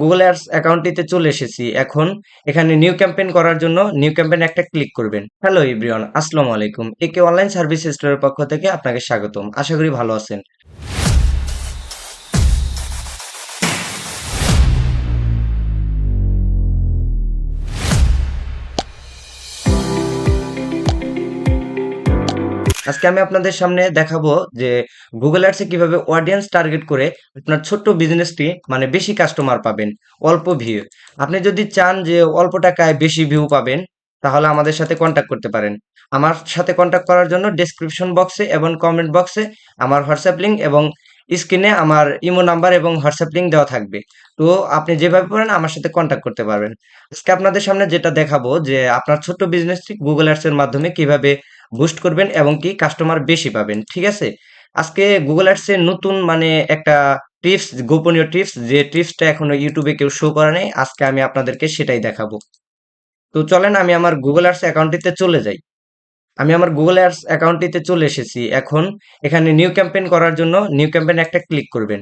Google ads অ্যাকাউন্টটিতে চলে এসেছি। এখন এখানে নিউ ক্যাম্পেইন করার জন্য নিউ ক্যাম্পেইন একটা ক্লিক করবেন। হ্যালো ইব্রিয়ন আসসালামু আলাইকুম। একে অনলাইন সার্ভিস স্টোরের পক্ষ থেকে আপনাকে স্বাগতম। আশা করি ভালো আছেন। আজকে আমি আপনাদের সামনে দেখাবো যে গুগল অ্যাডসে কীভাবে অডিয়েন্স টার্গেট করে আপনার ছোট্ট বিজনেসটি মানে বেশি কাস্টমার পাবেন, অল্প ভিউ আপনি যদি চান যে অল্প টাকায় বেশি ভিউ পাবেন, তাহলে আমাদের সাথে কন্ট্যাক্ট করতে পারেন। আমার সাথে কন্ট্যাক্ট করার জন্য ডেসক্রিপশন বক্সে এবং কমেন্ট বক্সে আমার হোয়াটসঅ্যাপ লিঙ্ক এবং স্ক্রিনে আমার ইমো নাম্বার এবং হোয়াটসঅ্যাপ লিঙ্ক দেওয়া থাকবে। তো আপনি যেভাবে পারেন আমার সাথে কন্ট্যাক্ট করতে পারবেন। আজকে আপনাদের সামনে যেটা দেখাবো যে আপনার ছোট্ট বিজনেসটি গুগল অ্যাডস এর মাধ্যমে কীভাবে বুস্ট করবেন এবং কি কাস্টমার বেশি পাবেন, ঠিক আছে? আজকে গুগল অ্যাডস নতুন মানে একটা টিপস গোপনীয় টিপস যে টিপসটা এখনও ইউটিউবে কেউ শো করে নাই, আজকে আমি আপনাদেরকে সেটাই দেখাবো। তো চলেন আমি আমার গুগল অ্যাডস অ্যাকাউন্টটিতে চলে যাই। আমি আমার গুগল অ্যাডস অ্যাকাউন্টটিতে চলে এসেছি। এখন এখানে নিউ ক্যাম্পেইন করার জন্য নিউ ক্যাম্পেইন একটা ক্লিক করবেন।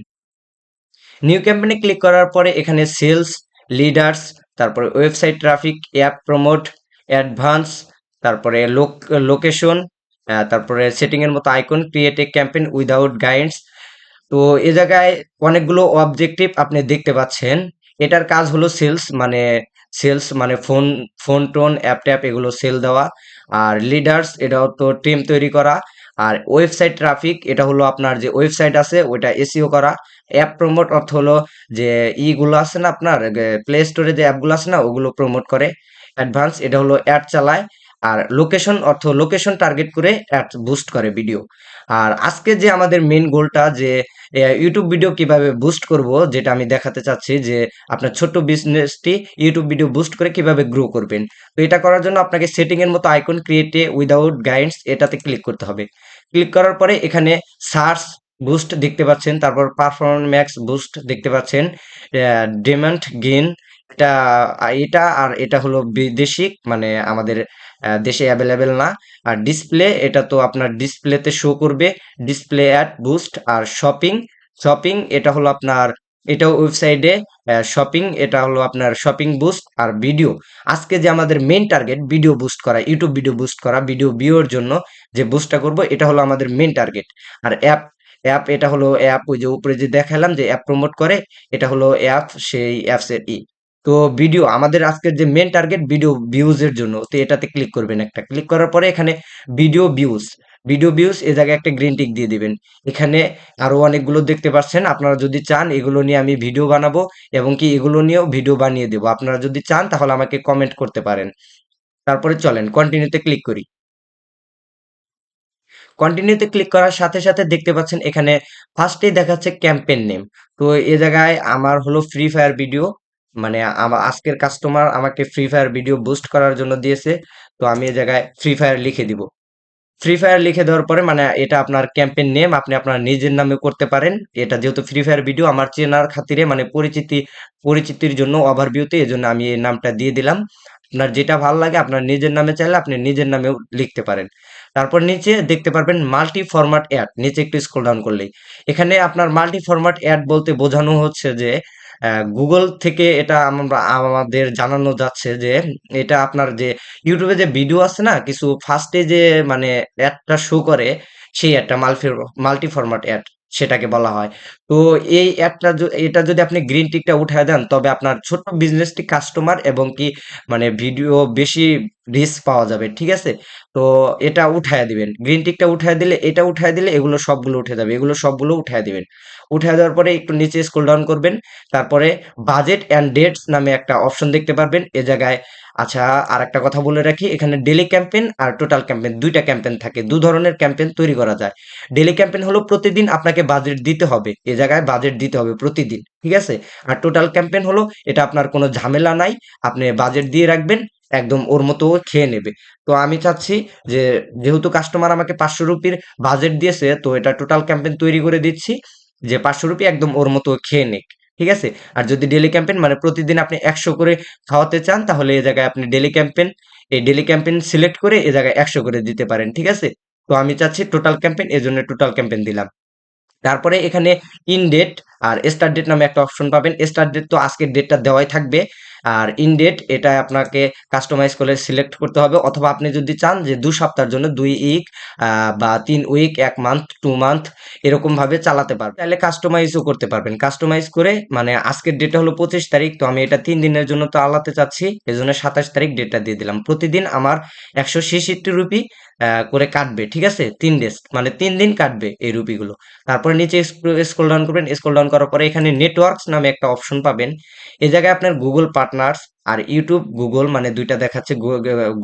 নিউ ক্যাম্পেইনে ক্লিক করার পরে এখানে সেলস লিডার্স তারপরে website traffic app promote advance তারপরে লোক লোকেশন তারপরে সেটিং এর মতো icon create a campaign without guides তো এ জায়গায় অনেকগুলো অবজেক্টিভ আপনি দেখতে পাচ্ছেন। এটার কাজ হলো সেলস মানে সেলস মানে phone phone tone app tap এগুলো সেল দেওয়া। আর লিডার্স এটাও তো টিম তৈরি করা। আর ওয়েবসাইট ট্রাফিক এটা হলো আপনার যে ওয়েবসাইট আছে, ওইটা এসিও করা। অ্যাপ প্রমোট অর্থ হলো যে ইগুলো আছে না আপনার প্লে স্টোরে যে অ্যাপগুলো আছে না, ওগুলো প্রমোট করে। অ্যাডভান্স এটা হলো অ্যাড চালায়। আর লোকেশন অর্থ লোকেশন টার্গেট করে অ্যাড বুস্ট করে ভিডিও আর আজকে যে আমাদের মেন গোলটা যে ইউটিউব ভিডিও কীভাবে বুস্ট করব, যেটা আমি দেখাতে চাচ্ছি যে, আপনার ছোট্ট বিজনেসটি ইউটিউব ভিডিও বুস্ট করে কীভাবে গ্রো করবেন। তো এটা করার জন্য আপনাকে সেটিং এর মতো আইকন ক্রিয়েটে উইদাউট গাইডস এটাতে ক্লিক করতে হবে। ক্লিক করার পরে এখানে সার্চ বুস্ট দেখতে পাচ্ছেন, তারপর পারফরমেন্স ম্যাক্স বুস্ট দেখতে পাচ্ছেন ডিমান্ড গেইন এটা এটা আর এটা হলো বিদেশিক মানে আমাদের দেশে অ্যাভেলেবেল না। আর ডিসপ্লে এটা তো আপনার ডিসপ্লেতে শো করবে। ডিসপ্লে অ্যাড বুস্ট আর শপিং শপিং এটা হলো আপনার এটা ওয়েবসাইটে শপিং এটা হলো আপনার শপিং বুস্ট আর ভিডিও আজকে যে আমাদের মেন টার্গেট ভিডিও বুস্ট করা ইউটিউব ভিডিও বুস্ট করা ভিডিও ভিউর জন্য যে বুস্টটা করব, এটা হলো আমাদের মেন টার্গেট আর অ্যাপ অ্যাপ এটা হলো অ্যাপ ওই যে উপরে যে দেখালাম যে অ্যাপ প্রমোট করে, এটা হলো অ্যাপ সেই অ্যাপসের ই। তো ভিডিও আমাদের আজকের যে মেন টার্গেট ভিডিও ভিউজ এর জন্য, তো এটাতে ক্লিক করবেন একটা। ক্লিক করার পরে এখানে ভিডিও ভিউজ ভিডিও ভিউজ এ জায়গায় একটা গ্রিন টিক দিয়ে দিবেন। এখানে আরও অনেকগুলো দেখতে পাচ্ছেন। আপনারা যদি চান, এগুলো নিয়ে আমি ভিডিও বানাবো এবং কি এগুলো নিয়েও ভিডিও বানিয়ে দেবো। আপনারা যদি চান, তাহলে আমাকে কমেন্ট করতে পারেন। তারপরে চলেন কন্টিনিউতে ক্লিক করি। কন্টিনিউতে ক্লিক করার সাথে সাথে দেখতে পাচ্ছেন, এখানে ফার্স্টেই দেখাচ্ছে ক্যাম্পেইন নেম তো এ জায়গায় আমার হলো ফ্রি ফায়ার ভিডিও মানে আমার আজকের কাস্টমার আমাকে ফ্রি ফায়ার ভিডিও বুস্ট করার জন্য দিয়েছে। তো আমি এ জায়গায় ফ্রি ফায়ার লিখে দিব। ফ্রি ফায়ার লিখে দেওয়ার পরে মানে এটা আপনার ক্যাম্পেইন নেম আপনি আপনার নিজের নামে করতে পারেন। এটা যেহেতু ফ্রি ফায়ার ভিডিও আমার চেনার খাতিরে মানে পরিচিতি, পরিচিতির জন্য ওভারভিউতে এই জন্য আমি এই নামটা দিয়ে দিলাম। আপনার যেটা ভালো লাগে আপনার নিজের নামে চাইলে আপনি নিজের নামেও লিখতে পারেন। তারপর নিচে দেখতে পারবেন মাল্টি ফরম্যাট অ্যাড নিচে একটু স্ক্রল ডাউন করলেই। এখানে আপনার মাল্টি ফরম্যাট অ্যাড বলতে বোঝানো হচ্ছে যে গুগল থেকে এটা আমরা, আমাদের জানানো যাচ্ছে যে, এটা আপনার যে ইউটিউবে যে ভিডিও আছে না, কিছু ফার্স্টে যে মানে অ্যাডটা শো করে, সেই অ্যাডটা মাল্টি মাল্টি ফরম্যাট অ্যাড সেটাকে বলা হয়। তো এই অ্যাডটা এটা যদি আপনি গ্রিন টিকটা উঠায় দেন, তবে আপনার ছোট্ট বিজনেসটি কাস্টমার এবং কি মানে ভিডিও বেশি রিচ পাওয়া যাবে, ঠিক আছে? তো এটা উঠায় দিবেন। গ্রিন টিকটা উঠায় দিলে, এটা উঠায় দিলে এগুলো সবগুলো উঠে যাবে। এগুলো সবগুলো উঠায় দিবেন। উঠায় দেওয়ার পরে একটু নিচে স্ক্রল ডাউন করবেন। তারপরে বাজেট অ্যান্ড ডেটস নামে একটা অপশন দেখতে পারবেন। এ জায়গায় আচ্ছা আর একটা কথা বলে রাখি। এখানে ডেলি ক্যাম্পেইন আর টোটাল ক্যাম্পেইন দুইটা ক্যাম্পেইন থাকে। দু ধরনের ক্যাম্পেইন তৈরি করা যায়। ডেলি ক্যাম্পেইন হলো প্রতিদিন আপনাকে বাজেট দিতে হবে। এ জায়গায় বাজেট দিতে হবে প্রতিদিন, ঠিক আছে? আর টোটাল ক্যাম্পেইন হলো, এটা আপনার কোনো ঝামেলা নাই। আপনি বাজেট দিয়ে রাখবেন। একদম ওর মতো খেয়ে নেবে। তো আমি চাচ্ছি যে, যেহেতু কাস্টমার আমাকে পাঁচশো রুপির বাজেট দিয়েছে, তো এটা টোটাল ক্যাম্পেন তৈরি করে দিচ্ছি যে পাঁচশো রুপি একদম ওর মতো খেয়ে নিক, ঠিক আছে? আর যদি ডেলি ক্যাম্পেন মানে প্রতিদিন আপনি একশো করে খাওয়াতে চান, তাহলে এ জায়গায় আপনি ডেলি ক্যাম্পেন এই ডেলি ক্যাম্পেন সিলেক্ট করে এ জায়গায় একশো করে দিতে পারেন, ঠিক আছে? তো আমি চাচ্ছি টোটাল ক্যাম্পেন এই জন্য টোটাল ক্যাম্পেন দিলাম। তারপরে এখানে ইন ডেট আর স্টার্ট ডেট নামে একটা অপশন পাবেন। স্টার্ট ডেট তো আজকের ডেটটা দেওয়াই থাকবে। আর ইন ডেট এটা আপনাকে কাস্টমাইজ করে সিলেক্ট করতে হবে। অথবা আপনি যদি চান যে দু সপ্তাহের জন্য, দুই উইক বা তিন উইক এক মান্থ টু মান্থ এরকম ভাবে চালাতে পারবেন। তাহলে কাস্টমাইজও করতে পারবেন। কাস্টমাইজ করে মানে আজকের ডেটটা হলো পঁচিশ তারিখ, তো আমি এটা তিন দিনের জন্য তো আলাতে চাচ্ছি এই জন্য সাতাশ তারিখ ডেটটা দিয়ে দিলাম। প্রতিদিন আমার একশো ছেষট্টি রুপি করে কাটবে, ঠিক আছে? তিন ডেজ মানে তিন দিন কাটবে এই রুপিগুলো। তারপরে নিচে স্ক্রল ডাউন করবেন স্ক্রল ডাউন করার পরে এখানে নেটওয়ার্কস নামে একটা অপশন পাবেন। এ জায়গায় আপনার গুগল পার্টনার্স আর ইউটিউব গুগল মানে দুইটা দেখাচ্ছে।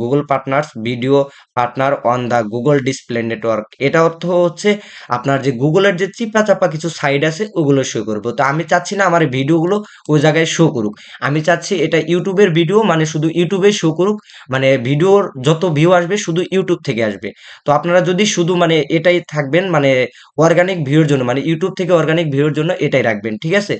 Google partners video partner on the Google display network এটা অর্থ হচ্ছে আপনার যে গুগলের যে চিপা চাপা কিছু সাইড আছে, ওগুলো শো করব। তো আমি চাচ্ছি না আমার ভিডিওগুলো ওই জায়গায় শো করুক। আমি চাচ্ছি এটা ইউটিউবের ভিডিও মানে শুধু ইউটিউবে শো করুক। মানে ভিডিওর যত ভিউ আসবে, শুধু ইউটিউব থেকে আসবে। তো আপনারা যদি শুধু মানে এটাই থাকবেন মানে অর্গানিক ভিউর জন্য মানে ইউটিউব থেকে অর্গানিক ভিউর জন্য এটাই রাখবেন, ঠিক আছে?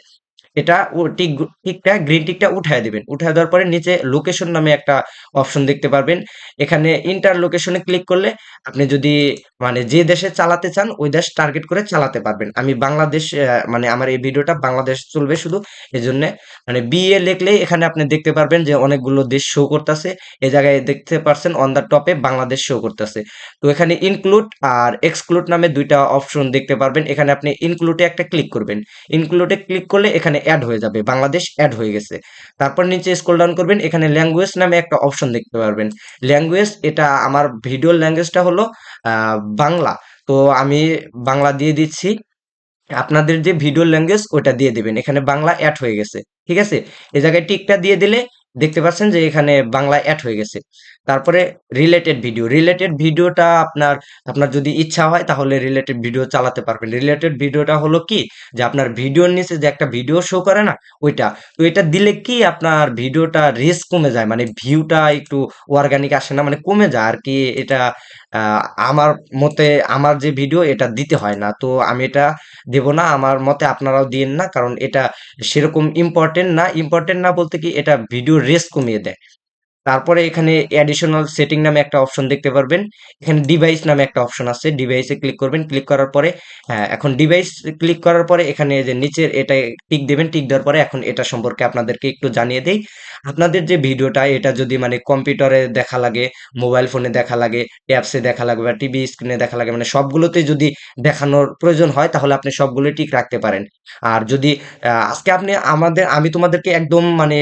এটা টিক টিকটা গ্রিন টিকটা উঠায় দিবেন। উঠায় দেওয়ার পরে নিচে লোকেশন নামে একটা অপশন দেখতে পারবেন। এখানে ইন্টার লোকেশনে ক্লিক করলে আপনি যদি মানে যে দেশে চালাতে চান, ওই দেশ টার্গেট করে চালাতে পারবেন। আমি বাংলাদেশ মানে আমার এই ভিডিওটা বাংলাদেশ চলবে শুধু। এই জন্য মানে বিএ লিখলেই এখানে আপনি দেখতে পারবেন যে অনেকগুলো দেশ শো করতেছে। এই জায়গায় দেখতে পারছেন অন দ্য টপে বাংলাদেশ শো করতেছে। তো এখানে ইনক্লুড আর এক্সক্লুড নামে দুইটা অপশন দেখতে পারবেন। এখানে আপনি ইনক্লুডে একটা ক্লিক করবেন। ইনক্লুডে ক্লিক করলে এখানে অ্যাড হয়ে যাবে, বাংলাদেশ অ্যাড হয়ে গেছে। তারপর নিচে স্ক্রল ডাউন করবেন, এখানে ল্যাঙ্গুয়েজ নামে একটা অপশন দেখতে পারবেন। ল্যাঙ্গুয়েজ এটা আমার ভিডিও ল্যাঙ্গুয়েজটা হলো বাংলা। তো আমি বাংলা দিয়ে দিচ্ছি। আপনাদের যে ভিডিও ল্যাঙ্গুয়েজ ওটা দিয়ে দিবেন। এখানে বাংলা অ্যাড হয়ে গেছে। ঠিক আছে? এই জায়গায় টিকটা দিয়ে দিলে দেখতে পাচ্ছেন যে এখানে বাংলা অ্যাড হয়ে গেছে। তারপরে রিলেটেড ভিডিও রিলেটেড ভিডিওটা আপনার আপনার যদি ইচ্ছা হয় তাহলে রিলেটেড ভিডিও চালাতে পারবেন। রিলেটেড ভিডিওটা হলো কি? যে আপনার ভিডিওর নিচে যে একটা ভিডিও শো করে না, ওইটা। তো এটা দিলে কি আপনার ভিডিওটা রেস কমে যায়? মানে ভিউটা একটু অর্গানিক আসে না? মানে কমে যায় আর কি? এটা আমার মতে আমার যে ভিডিও এটা দিতে হয় না। তো আমি এটা দেব না। আমার মতে আপনারাও দিন না। কারণ এটা সেরকম ইম্পর্টেন্ট না। ইম্পর্টেন্ট না বলতে কি এটা ভিডিও রেস কমিয়ে দেয়। তারপরে এখানে অ্যাডিশনাল সেটিং নামে একটা অপশন দেখতে পারবেন। এখানে ডিভাইস নামে একটা অপশন আছে। ডিভাইসে ক্লিক করবেন। ক্লিক করার পরে হ্যাঁ এখন ডিভাইস ক্লিক করার পরে এখানে যে নিচের এটা টিক দেবেন। টিক দেওয়ার পরে এখন এটা সম্পর্কে আপনাদেরকে একটু জানিয়ে দেই। আপনাদের যে ভিডিওটা, এটা যদি মানে কম্পিউটারে দেখা লাগে মোবাইল ফোনে দেখা লাগে ট্যাবসে দেখা লাগে বা টিভি স্ক্রিনে দেখা লাগে মানে সবগুলোতে যদি দেখানোর প্রয়োজন হয়, তাহলে আপনি সবগুলো টিক রাখতে পারেন। আর যদি আজকে আপনি আমাদের, আমি তোমাদেরকে একদম মানে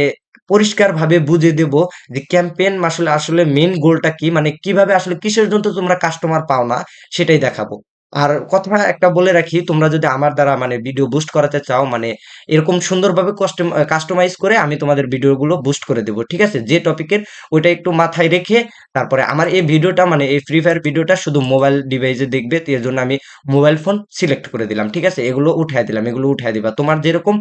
পরিষ্কারভাবে বুঝে দেব যে ক্যাম্পেইন আসলে আসলে মেইন গোলটা কি? মানে কীভাবে আসলে কিসের জন্য তোমরা কাস্টমার পাও না? সেটাই দেখাবো। আর কথা একটা বলে রাখি, তোমরা যদি আমার দ্বারা মানে ভিডিও বুস্ট করাতে চাও মানে এরকম সুন্দরভাবে কাস্টমাইজ করে আমি তোমাদের ভিডিওগুলো বুস্ট করে দেবো, ঠিক আছে? যে টপিকের ওইটা একটু মাথায় রেখে তারপরে আমার এই ভিডিওটা মানে এই ফ্রি ফায়ার ভিডিওটা শুধু মোবাইল ডিভাইসে দেখবে, এর জন্য আমি মোবাইল ফোন সিলেক্ট করে দিলাম, ঠিক আছে? এগুলো উঠায় দিলাম, এগুলো উঠায় দিবা। তোমার যেরকম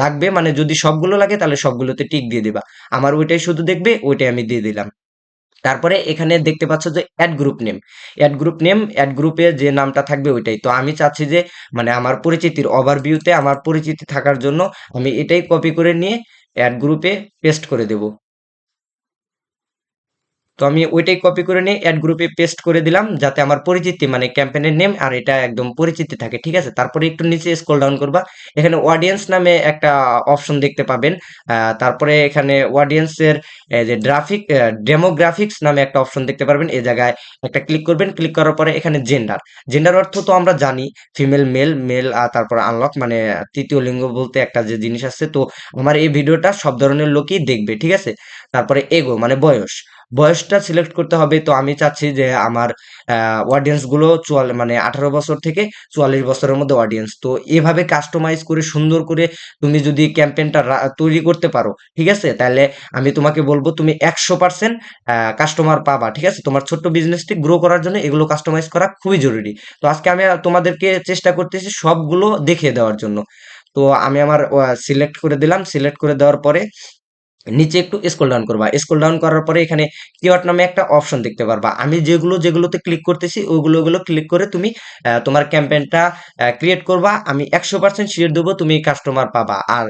লাগবে মানে যদি সবগুলো লাগে, তাহলে সবগুলোতে টিক দিয়ে দিবা। আমার ওইটাই শুধু দেখবে, ওইটাই আমি দিয়ে দিলাম। তারপরে এখানে দেখতে পাচ্ছ যে ad group name ad group name ad গ্রুপে যে নামটা থাকবে ওইটাই। তো আমি চাচ্ছি যে মানে আমার পরিচিতির ওভারভিউতে আমার পরিচিতি থাকার জন্য আমি এটাই কপি করে নিয়ে অ্যাড গ্রুপে পেস্ট করে দেব। তো আমি ওইটাই কপি করে নিয়ে অ্যাড গ্রুপে পেস্ট করে দিলাম, যাতে আমার পরিচিতি মানে ক্যাম্পেনের নেম আর এটা একদম পরিচিতি থাকে, ঠিক আছে? তারপরে একটু নিচে স্ক্রল ডাউন করবা, এখানে অডিয়েন্স নামে একটা অপশন দেখতে পাবেন। তারপরে এখানে অডিয়েন্সের যে গ্রাফিক ডেমোগ্রাফিক্স নামে একটা অপশন দেখতে পারবেন। এই জায়গায় একটা ক্লিক করবেন ক্লিক করার পরে এখানে জেন্ডার জেন্ডার অর্থ তো আমরা জানি ফিমেল মেল মেল আর তারপর আনলক মানে তৃতীয় লিঙ্গ বলতে একটা যে জিনিস আছে, তো আমার এই ভিডিওটা সব ধরনের লোকই দেখবে, ঠিক আছে? তারপরে এগো মানে বয়স। বয়সটা সিলেক্ট করতে হবে। তো আমি চাচ্ছি যে আমার অডিয়েন্সগুলো চুয়াল মানে আঠারো বছর থেকে চুয়াল্লিশ বছরের মধ্যে অডিয়েন্স তো এভাবে কাস্টমাইজ করে, সুন্দর করে তুমি যদি ক্যাম্পেইনটা তৈরি করতে পারো, ঠিক আছে? তাহলে আমি তোমাকে বলব তুমি একশো পার্সেন্ট কাস্টমার পাবা, ঠিক আছে? তোমার ছোট্ট বিজনেসটি গ্রো করার জন্য এগুলো কাস্টমাইজ করা খুবই জরুরি। তো আজকে আমি তোমাদেরকে চেষ্টা করতেছি সবগুলো দেখিয়ে দেওয়ার জন্য। তো আমি আমার সিলেক্ট করে দিলাম। সিলেক্ট করে দেওয়ার পরে নিচে একটু স্ক্রল ডাউন করবা। স্ক্রল ডাউন করার পরে এখানে কিওয়ার্ড নামে একটা অপশন দেখতে পারবা। আমি যেগুলো, যেগুলোতে ক্লিক করতেছি ওইগুলো ওগুলো ক্লিক করে তুমি তোমার ক্যাম্পেইনটা ক্রিয়েট করবা। আমি একশো পার্সেন্ট শিওর দেবো তুমি কাস্টমার পাবা। আর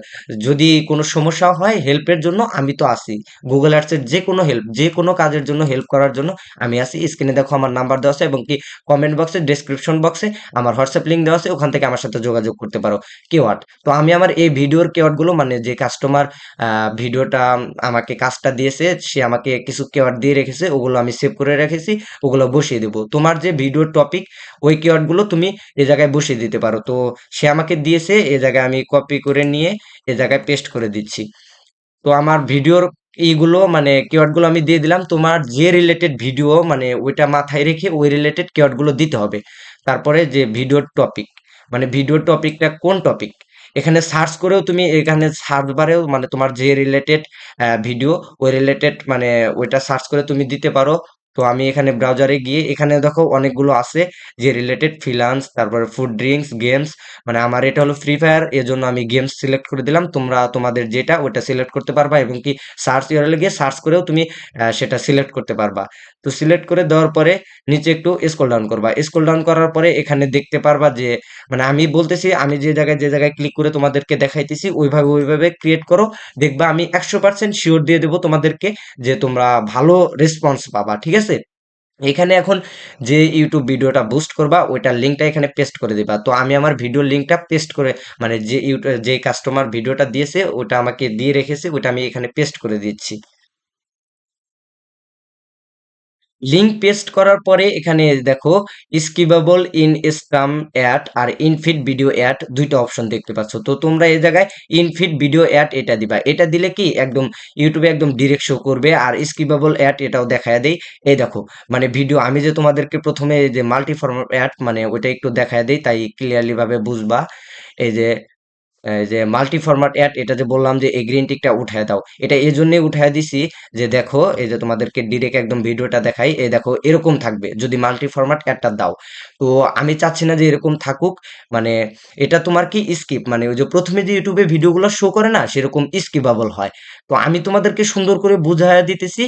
যদি কোনো সমস্যা হয় হেল্পের জন্য, আমি তো আছি। গুগল অ্যাডসের যে কোনো হেল্প যে কোনো কাজের জন্য হেল্প করার জন্য আমি আসি স্ক্রিনে দেখো আমার নাম্বার দেওয়া আছে এবং কি কমেন্ট বক্সে ডেসক্রিপশন বক্সে আমার হোয়াটসঅ্যাপ লিঙ্ক দেওয়া আছে। ওখান থেকে আমার সাথে যোগাযোগ করতে পারো। কিওয়ার্ড তো আমি আমার এই ভিডিওর কিওয়ার্ডগুলো মানে যে কাস্টমার ভিডিওটা আমাকে কাজটা দিয়েছে, সে আমাকে কিছু কিওয়ার্ড দিয়ে রেখেছে, ওগুলো আমি সেভ করে রেখেছি, ওগুলো বসিয়ে দেবো। তোমার যে ভিডিওর টপিক ওই কিওয়ার্ডগুলো তুমি এ জায়গায় বসিয়ে দিতে পারো। তো সে আমাকে দিয়েছে, এ জায়গায় আমি কপি করে নিয়ে এ জায়গায় পেস্ট করে দিচ্ছি। তো আমার ভিডিওর এইগুলো মানে কিওয়ার্ডগুলো আমি দিয়ে দিলাম। তোমার যে রিলেটেড ভিডিও মানে ওইটা মাথায় রেখে ওই রিলেটেড কিওয়ার্ডগুলো দিতে হবে। তারপরে যে ভিডিওর টপিক মানে ভিডিওর টপিকটা কোন টপিক এখানে সার্চ করেও তুমি এখানে সার্চ বারেও মানে তোমার যে রিলেটেড ভিডিও ওই রিলেটেড মানে ওইটা সার্চ করে তুমি দিতে পারো। তো আমি এখানে ব্রাউজারে গিয়ে এখানে দেখো অনেকগুলো আছে যে রিলেটেড ফিনান্স তারপরে ফুড ড্রিঙ্কস গেমস মানে আমার এটা হলো ফ্রি ফায়ার এজন্য আমি গেমস সিলেক্ট করে দিলাম। তোমরা তোমাদের যেটা ওটা সিলেক্ট করতে পারবা এবং কি সার্চ ইউআরএল গিয়ে সার্চ করেও তুমি সেটা সিলেক্ট করতে পারবা। তো সিলেক্ট করে দেওয়ার পরে নিচে একটু স্ক্রল ডাউন করবা। স্ক্রল ডাউন করার পরে এখানে দেখতে পারবা যে মানে আমি বলতেছি, আমি যে জায়গায় যে জায়গায় ক্লিক করে তোমাদেরকে দেখাইতেছি, ওইভাবে ওইভাবে ক্রিয়েট করো। দেখবা আমি একশো পার্সেন্ট শিওর দিয়ে দেবো তোমাদেরকে যে তোমরা ভালো রেসপন্স পাবা, ঠিক আছে? এখানে এখন যে ইউটিউব ভিডিওটা বুস্ট করবা, ওইটার লিঙ্কটা এখানে পেস্ট করে দিবা। তো আমি আমার ভিডিওর লিঙ্কটা পেস্ট করে মানে যে ইউটিউব যে কাস্টমার ভিডিওটা দিয়েছে, ওটা আমাকে দিয়ে রেখেছে ওটা আমি এখানে পেস্ট করে দিচ্ছি। লিঙ্ক পেস্ট করার পরে এখানে দেখো স্কিপেবল ইন স্ক্রাম অ্যাড আর ইনফিট ভিডিও অ্যাড দুইটা অপশন দেখতে পাচ্ছ। তো তোমরা এই জায়গায় ইনফিট ভিডিও অ্যাড এটা দিবা। এটা দিলে কি একদম ইউটিউবে একদম ডিরেক্ট শো করবে আর স্কিপেবল অ্যাড এটাও দেখায় দেই। এই দেখো মানে ভিডিও আমি যে তোমাদেরকে প্রথমে যে মাল্টিফর্ম অ্যাড মানে ওইটা একটু দেখায় দেই, তাই ক্লিয়ারলি ভাবে বুঝবা। এই যে যে মাল্টি ফরম্যাট অ্যাড এটা যে বললাম যে এই গ্রিন টিকটা উঠায় দাও। এটা এই জন্যই উঠায় দিছি যে দেখো, এই যে তোমাদেরকে ডিরেক্ট একদম ভিডিওটা দেখাই, এই দেখো এরকম থাকবে, যদি মাল্টি ফরম্যাট অ্যাডটা দাও। তো আমি চাচ্ছি না যে এরকম থাকুক মানে এটা তোমার কি স্কিপ মানে ওই যে প্রথমে যে ইউটিউবে ভিডিওগুলো শো করে না, সেরকম স্কিপাবল হয়। তো আমি তোমাদেরকে সুন্দর করে বুঝাইয়া দিতেছি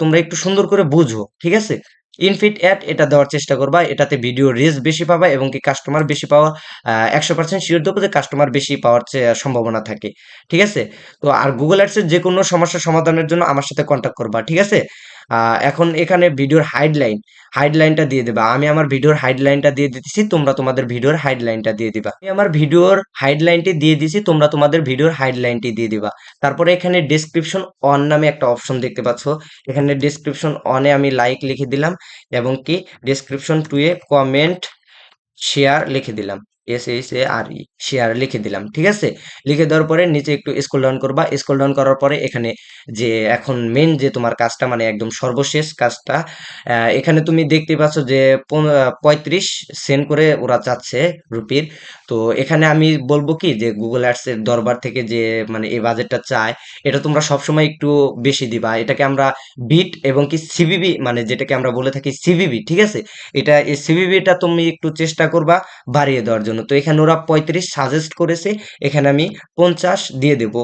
তোমরা একটু সুন্দর করে বুঝো, ঠিক আছে? ইনফিট অ্যাড এটা দেওয়ার চেষ্টা করবা। এটাতে ভিডিও রিচ বেশি পাবা এবং কি কাস্টমার বেশি পাওয়া একশো পার্সেন্ট শিওর দেবো যে কাস্টমার বেশি পাওয়ার সম্ভাবনা থাকে। ঠিক আছে? তো আর গুগল অ্যাডসের যে কোনো সমস্যা সমাধানের জন্য আমার সাথে কন্ট্যাক্ট করবা, ঠিক আছে? এখন এখানে ভিডিওর হাইডলাইন হাইডলাইনটা দিয়ে দেবা। আমি আমার ভিডিওর হাইডলাইনটা দিয়ে দিতেছি, তোমরা তোমাদের ভিডিওর হাইডলাইনটা দিয়ে দিবা। আমি আমার ভিডিওর হাইডলাইনটি দিয়ে দিছি, তোমরা তোমাদের ভিডিওর হাইডলাইনটি দিয়ে দিবা। তারপরে এখানে ডেসক্রিপশন অন নামে একটা অপশন দেখতে পাচ্ছ। এখানে ডেসক্রিপশন অনে আমি লাইক লিখে দিলাম এবং কি? Description to a comment share লিখে দিলাম। S H A R E share লিখে দিলাম, ঠিক আছে? লিখে দেওয়ার পরে নিচে একটু স্ক্রল ডাউন করবা স্ক্রল ডাউন করার পরে এখানে যে এখন মেন যে তোমার কাজটা মানে একদম সর্বশেষ কাজটা এখানে তুমি দেখতে পাচ্ছ যে পঁয়ত্রিশ সেন্ট করে ওরা চাচ্ছে রুপির তো এখানে আমি বলব কি যে গুগল অ্যাডস এর দরবার থেকে যে মানে এই বাজেটটা চায়, এটা তোমরা সবসময় একটু বেশি দিবা। এটাকে আমরা বিট এবং কি সিবিবি মানে যেটাকে আমরা বলে থাকি সিবিবি ঠিক আছে? এটা এই সিবিবিটা তুমি একটু চেষ্টা করবা বাড়িয়ে দেওয়ার জন্য। তো এখানে ওরা পঁয়ত্রিশ সাজেস্ট করেছে, এখানে আমি পঞ্চাশ দিয়ে দেব।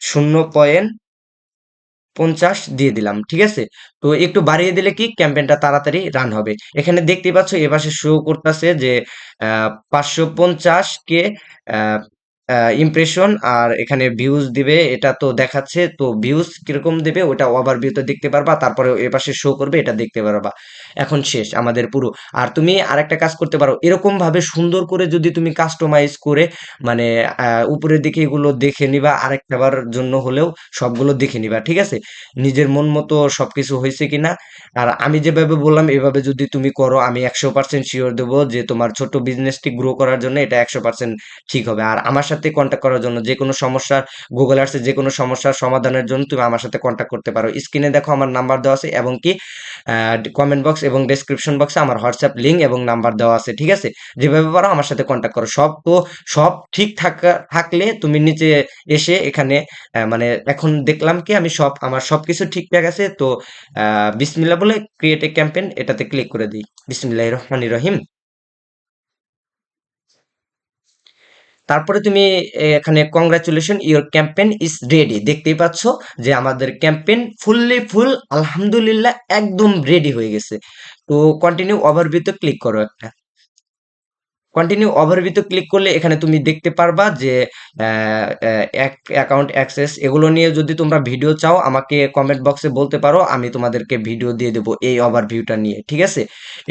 শূন্য পয়েন্ট পঞ্চাশ দিয়ে দিলাম, ঠিক আছে? তো একটু বাড়িয়ে দিলে কি ক্যাম্পেনটা তাড়াতাড়ি রান হবে। এখানে দেখতে পাচ্ছ এপাশে শো করতেছে যে পাঁচশো পঞ্চাশ কে ইমপ্রেশন আর এখানে ভিউজ দিবে, এটা তো দেখাচ্ছে, তো ভিউজ কীরকম দেবে ওটা ওভার ওভারভিউতে দেখতে পারবা, তারপরে এপাশে শো করবে, এটা দেখতে পারবা। এখন শেষ, আমাদের পুরো। আর তুমি আরেকটা কাজ করতে পারো এরকম ভাবে সুন্দর করে যদি তুমি কাস্টমাইজ করে মানে উপরের দিকে এগুলো দেখে নিবা আরেকটা বার জন্য হলেও সবগুলো দেখে নিবা, ঠিক আছে? নিজের মন মতো সবকিছু হয়েছে কিনা? আর আমি যেভাবে বললাম, এভাবে যদি তুমি করো, আমি একশো পার্সেন্ট শিওর দেবো যে তোমার ছোট বিজনেসটি গ্রো করার জন্য এটা একশো পার্সেন্ট ঠিক হবে। আর আমার সাথে কন্ট্যাক্ট করার জন্য যে কোনো সমস্যার গুগল আর্টসে যে কোনো সমস্যার সমাধানের জন্য তুমি আমার সাথে কন্ট্যাক্ট করতে পারো। স্ক্রিনে দেখো আমার নাম্বার দেওয়া আছে এবং কি কমেন্ট বক্স এবং ডেসক্রিপশন বক্সে আমার হোয়াটসঅ্যাপ লিঙ্ক এবং নাম্বার দেওয়া আছে ঠিক আছে? যেভাবে পারো আমার সাথে কন্ট্যাক্ট করো। সব তো সব ঠিক থাকা থাকলে তুমি নিচে এসে এখানে মানে এখন দেখলাম কি আমি সব আমার সব সবকিছু ঠিকঠাক আছে তো আহ, বিসমিল্লাহ বলে ক্রিয়েট এ ক্যাম্পেইন এটাতে ক্লিক করে দিই। বিসমিল্লাহির রহমানির রহিম। তারপরে তুমি এখানে congratulation your campaign is ready দেখতেই পাচ্ছ যে আমাদের ক্যাম্পেন ফুললি ফুল আলহামদুলিল্লাহ, একদম রেডি হয়ে গেছে। তো কন্টিনিউ ওভারভিউতে ক্লিক করো একটা। কন্টিনিউ ওভারভিউতে ক্লিক করলে এখানে তুমি দেখতে পারবা যে অ্যাকাউন্ট অ্যাক্সেস এগুলো নিয়ে যদি তোমরা ভিডিও চাও, আমাকে কমেন্ট বক্সে বলতে পারো, আমি তোমাদেরকে ভিডিও দিয়ে দেবো এই ওভারভিউটা নিয়ে, ঠিক আছে?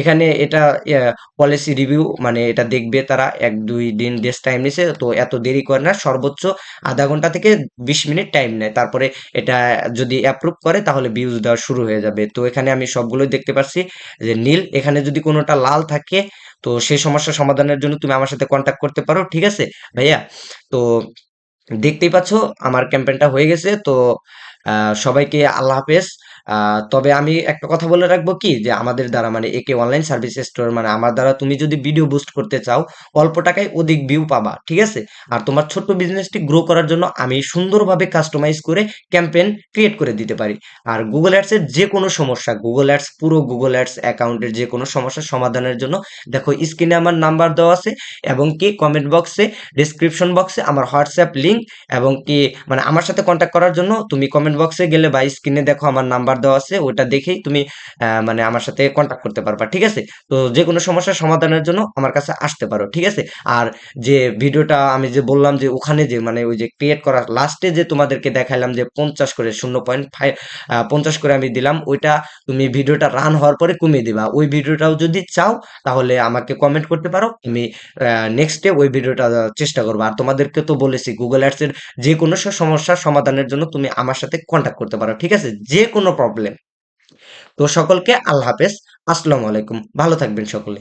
এখানে এটা পলিসি রিভিউ মানে এটা দেখবে তারা এক, দুই দিন ডেস টাইম নিছে, তো এত দেরি করে না, সর্বোচ্চ আধা ঘণ্টা থেকে বিশ মিনিট টাইম নেয়। তারপরে এটা যদি অ্যাপ্রুভ করে, তাহলে ভিউজ দেওয়া শুরু হয়ে যাবে। তো এখানে আমি সবগুলোই দেখতে পাচ্ছি যে নীল, এখানে যদি কোনোটা লাল থাকে তো সেই সমস্যা সমাধানের জন্য তুমি আমার সাথে কন্ট্যাক্ট করতে পারো, ঠিক আছে? ভাইয়া, তো দেখতেই পাচ্ছ আমার ক্যাম্পেনটা হয়ে গেছে, তো সবাইকে আল্লাহ হাফেজ। তবে আমি একটা কথা বলে রাখব কি? যে আমাদের দ্বারা মানে একে অনলাইন সার্ভিস স্টোর মানে আমার দ্বারা তুমি যদি ভিডিও বুস্ট করতে চাও, অল্প টাকায় অধিক ভিউ পাবা, ঠিক আছে? আর তোমার ছোট্ট বিজনেসটি গ্রো করার জন্য আমি সুন্দরভাবে কাস্টমাইজ করে ক্যাম্পেইন ক্রিয়েট করে দিতে পারি। আর গুগল অ্যাডসের যে কোনো সমস্যা গুগল অ্যাডস পুরো গুগল অ্যাডস অ্যাকাউন্টের যে কোনো সমস্যার সমাধানের জন্য দেখো স্ক্রিনে আমার নাম্বার দেওয়া আছে এবং কি কমেন্ট বক্সে ডিসক্রিপশন বক্সে আমার হোয়াটসঅ্যাপ লিঙ্ক এবং কি মানে আমার সাথে কন্ট্যাক্ট করার জন্য তুমি কমেন্ট বক্সে গেলে বা স্ক্রিনে দেখো আমার নাম্বার দেওয়া আছে ওটা দেখেই তুমি মানে আমার সাথে কন্ট্যাক্ট করতে পারবা, ঠিক আছে? তো যে কোনো সমস্যার সমাধানের জন্য আমার কাছে আসতে পারো, ঠিক আছে? আর যে ভিডিওটা আমি যে বললাম যে ওখানে যে মানে ওই যে ক্রিয়েট করার লাস্টে যে তোমাদেরকে দেখাইলাম যে পঞ্চাশ করে শূন্য পয়েন্ট ফাইভ পঞ্চাশ করে আমি দিলাম, ওইটা তুমি ভিডিওটা রান হওয়ার পরে কমিয়ে দিবা। ওই ভিডিওটাও যদি চাও, তাহলে আমাকে কমেন্ট করতে পারো আমি নেক্সটে ওই ভিডিওটা চেষ্টা করব। আর তোমাদেরকে তো বলেছি গুগল অ্যাডস এর যে কোনো সমস্যার সমাধানের জন্য তুমি আমার সাথে কন্ট্যাক্ট করতে পারো, ঠিক আছে? যে কোনো প্রবলেম তো সকলকে আল্লাহ হাফেজ। আসসালামু আলাইকুম। ভালো থাকবেন সকলে।